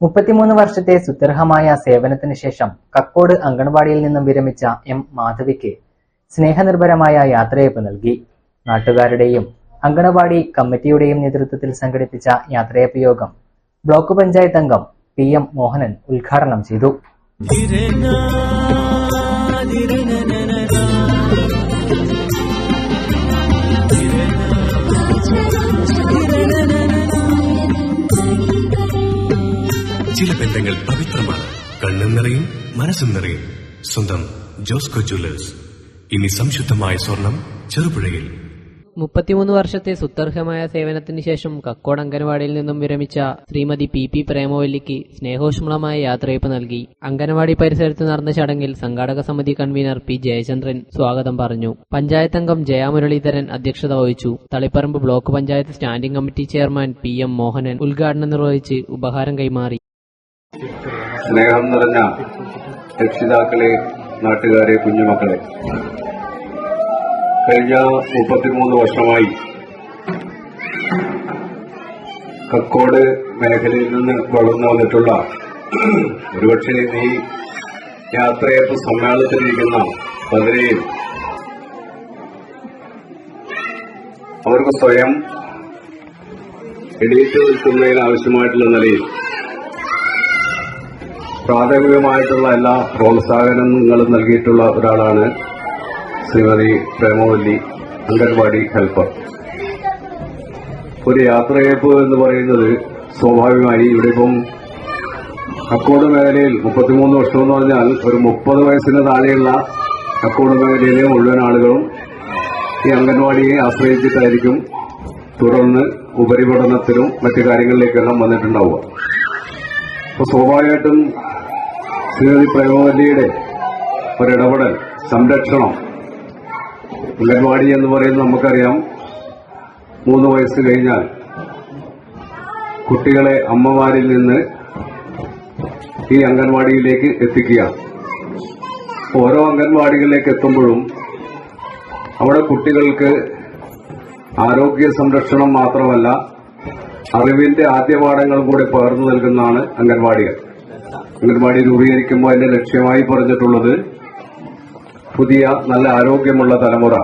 മുപ്പത്തിമൂന്ന് വർഷത്തെ സുത്യർഹമായ സേവനത്തിന് ശേഷം കക്കോട് അങ്കണവാടിയിൽ നിന്നും വിരമിച്ച എം മാധവിക്ക് സ്നേഹനിർഭരമായ യാത്രയയപ്പ് നൽകി. നാട്ടുകാരുടെയും അങ്കണവാടി കമ്മിറ്റിയുടെയും നേതൃത്വത്തിൽ സംഘടിപ്പിച്ച യാത്രയയപ്പ് യോഗം ബ്ലോക്ക് പഞ്ചായത്ത് അംഗം പി എം മോഹനൻ ഉദ്ഘാടനം ചെയ്തു. ചില ബന്ധങ്ങൾ പവിത്രമാണ്. കണ്ണും നിറയും മനസ്സും നിറയും. സ്വന്തം ജോസ്കോ ജ്വല്ലേഴ്സ്. ഇനി സംശുദ്ധമായ സ്വർണം ചെറുപുഴയിൽ. മുപ്പത്തിമൂന്ന് വർഷത്തെ സുത്തർഹമായ സേവനത്തിന് ശേഷം കക്കോട് അംഗനവാടിയിൽ നിന്നും വിരമിച്ച ശ്രീമതി പി പി പ്രേമവല്ലിക്ക് സ്നേഹോഷ്മളമായ യാത്രയപ്പ് നൽകി. അംഗനവാടി പരിസരത്ത് നടന്ന ചടങ്ങിൽ സംഘാടക സമിതി കൺവീനർ പി ജയചന്ദ്രൻ സ്വാഗതം പറഞ്ഞു. പഞ്ചായത്ത് അംഗം ജയാമുരളീധരൻ അധ്യക്ഷത വഹിച്ചു. Taliparamba block panchayat standing committee chairman P M Mohanan ഉദ്ഘാടനം നിർവഹിച്ച് ഉപഹാരം കൈമാറി. സ്നേഹം നിറഞ്ഞ രക്ഷിതാക്കളെ നാട്ടുകാരെ കുഞ്ഞുമക്കളെ. കഴിഞ്ഞ മുപ്പത്തിമൂന്ന് വർഷമായി കക്കോട് മേഖലയിൽ നിന്ന് വളർന്നു വന്നിട്ടുള്ള ഒരുപക്ഷെ ഈ യാത്രയപ്പ് സമ്മേളനത്തിലിരിക്കുന്ന പതിനേ അവർക്ക് സ്വയം എണീറ്റ് നിൽക്കുന്നതിന് ആവശ്യമായിട്ടുള്ള നിലയിൽ പ്രാഥമികമായിട്ടുള്ള എല്ലാ പ്രോത്സാഹനങ്ങളും നൽകിയിട്ടുള്ള ഒരാളാണ് ശ്രീമതി പ്രേമവല്ലി അംഗൻവാടി ഹെൽപ്പർ. ഒരു യാത്രയപ്പ് എന്ന് പറയുന്നത് സ്വാഭാവികമായി ഇവിടെ ഇപ്പം അക്കോട് മേഖലയിൽ മുപ്പത്തിമൂന്ന് വർഷം എന്ന് പറഞ്ഞാൽ ഒരു മുപ്പത് വയസ്സിന് താഴെയുള്ള അക്കോട് മേഖലയിലെ മുഴുവൻ ആളുകളും ഈ അംഗൻവാടിയെ ആശ്രയിച്ചിട്ടായിരിക്കും തുടർന്ന് ഉപരിപഠനത്തിനും മറ്റു കാര്യങ്ങളിലേക്കെല്ലാം വന്നിട്ടുണ്ടാവുക. അപ്പൊ സ്വാഭാവികമായിട്ടും ശ്രീമതി പ്രേമവല്ലിയുടെ ഒരിടപെടൽ സംരക്ഷണം അംഗൻവാടി എന്ന് പറയുന്നത് നമുക്കറിയാം. മൂന്ന് വയസ്സ് കഴിഞ്ഞാൽ കുട്ടികളെ അമ്മമാരിൽ നിന്ന് ഈ അംഗൻവാടിയിലേക്ക് എത്തിക്കുക. ഓരോ അംഗൻവാടികളിലേക്ക് എത്തുമ്പോഴും അവിടെ കുട്ടികൾക്ക് ആരോഗ്യ സംരക്ഷണം മാത്രമല്ല അറിവിന്റെ ആദ്യപാഠങ്ങളും കൂടി പകർന്നു നൽകുന്നതാണ് അംഗൻവാടികൾ. അംഗൻവാടി രൂപീകരിക്കുമ്പോൾ അതിന്റെ ലക്ഷ്യമായി പറഞ്ഞിട്ടുള്ളത് പുതിയ നല്ല ആരോഗ്യമുള്ള തലമുറ.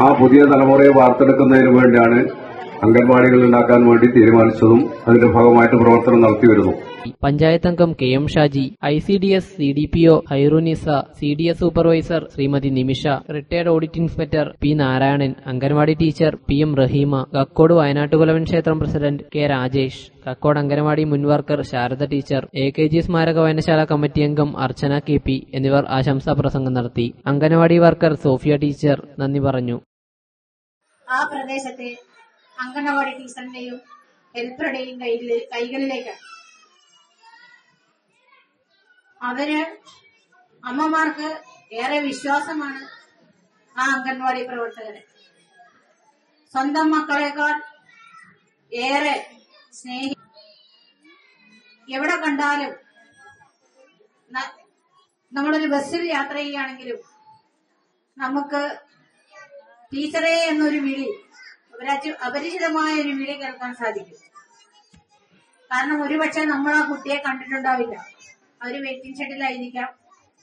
ആ പുതിയ തലമുറയെ വാർത്തെടുക്കുന്നതിന് വേണ്ടിയാണ് അംഗൻവാടികൾ ഉണ്ടാക്കാൻ വേണ്ടി തീരുമാനിച്ചതും അതിന്റെ ഭാഗമായിട്ട് പ്രവർത്തനം നടത്തിവരുന്നു പഞ്ചായത്ത് അംഗം K M Shaji I C D S C D P O Hairunisa C D S supervisor Shrimati Nimisha retired audit inspector P Narayanan anganwadi teacher P M Raheema Kakkod Vayanattukulavan ക്ഷേത്രം president K Rajesh Kakkod anganwadi മുൻവർക്കർ Sharada teacher A K G സ്മാരക വായനശാല committee അംഗം അർച്ചന K P എന്നിവർ ആശംസാ പ്രസംഗം നടത്തി. Anganwadi worker Sophia teacher നന്ദി പറഞ്ഞു. ആ പ്രദേശത്തെ അംഗനവാടി ടീച്ചറിന്റെയും ഹെൽപ്പറുടെയും കയ്യിൽ കൈകളിലേക്കാണ് അവർ അമ്മമാർക്ക് ഏറെ വിശ്വാസമാണ് ആ അംഗൻവാടി പ്രവർത്തകരെ. സ്വന്തം മക്കളെക്കാൾ ഏറെ സ്നേഹി എവിടെ കണ്ടാലും നമ്മളൊരു ബസ്സിൽ യാത്ര ചെയ്യുകയാണെങ്കിലും നമുക്ക് ടീച്ചറേ എന്നൊരു വിളി അപരിചിതമായ ഒരു വിളി കേൾക്കാൻ സാധിക്കും. കാരണം ഒരുപക്ഷെ നമ്മൾ ആ കുട്ടിയെ കണ്ടിട്ടുണ്ടാവില്ല. അവർ വെയിറ്റിംഗ് ഷെഡിലായിരിക്കാം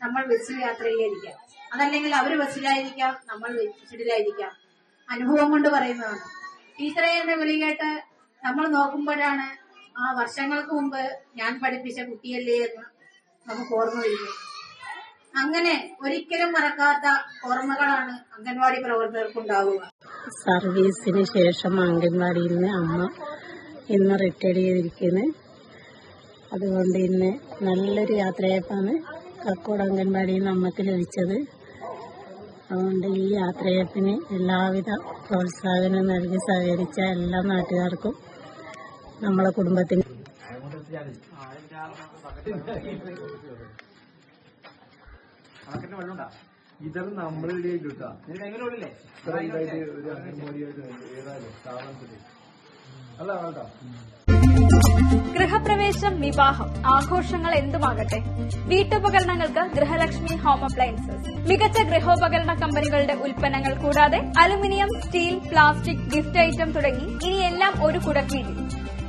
നമ്മൾ ബസ്സിൽ യാത്രയിലായിരിക്കാം അതല്ലെങ്കിൽ അവർ ബസ്സിലായിരിക്കാം നമ്മൾ വെയിറ്റിംഗ് ഷെഡിലായിരിക്കാം അനുഭവം കൊണ്ട് പറയുന്നതാണ്. ടീച്ചറെ എന്ന വിളി കേട്ട് നമ്മൾ നോക്കുമ്പോഴാണ് ആ വർഷങ്ങൾക്ക് മുമ്പ് ഞാൻ പഠിപ്പിച്ച കുട്ടിയല്ലേ എന്ന് നമുക്ക് ഓർമ്മ വരുന്നത്. അങ്ങനെ ഒരിക്കലും മറക്കാത്ത ഓർമ്മകളാണ് അംഗൻവാടി പ്രവർത്തകർക്കുണ്ടാവുക സർവീസിന് ശേഷം അംഗൻവാടിയിൽ നിന്ന് അമ്മ ഇന്ന് റിട്ടയർഡ് ചെയ്തിരിക്കുന്നത് അതുകൊണ്ട് ഇന്ന് നല്ലൊരു യാത്രയപ്പാണ് കക്കോട് അംഗൻവാടിയിൽ നിന്ന് അമ്മയ്ക്ക് ലഭിച്ചത് അതുകൊണ്ട് ഈ യാത്രയപ്പിന് എല്ലാവിധ പ്രോത്സാഹനം നൽകി സഹകരിച്ച എല്ലാ നാട്ടുകാർക്കും നമ്മളെ കുടുംബത്തിന് ഇതെല്ലാം നമ്മൾ റെഡി ഇത്ര ഇതായിട്ട് ഒരു അംഗൻവാടിയായിട്ട് ഏതായാലും സ്ഥാപനത്തിൽ അല്ല ഗൃഹപ്രവേശം വിവാഹം ആഘോഷങ്ങൾ എന്തുമാകട്ടെ? വീട്ടുപകരണങ്ങൾക്ക് ഗൃഹലക്ഷ്മി ഹോം അപ്ലയൻസസ്. മികച്ച ഗൃഹോപകരണ കമ്പനികളുടെ ഉൽപ്പന്നങ്ങൾ കൂടാതെ aluminium steel plastic gift item തുടങ്ങി ഇനി എല്ലാം ഒരു കുടക്കീഴിൽ.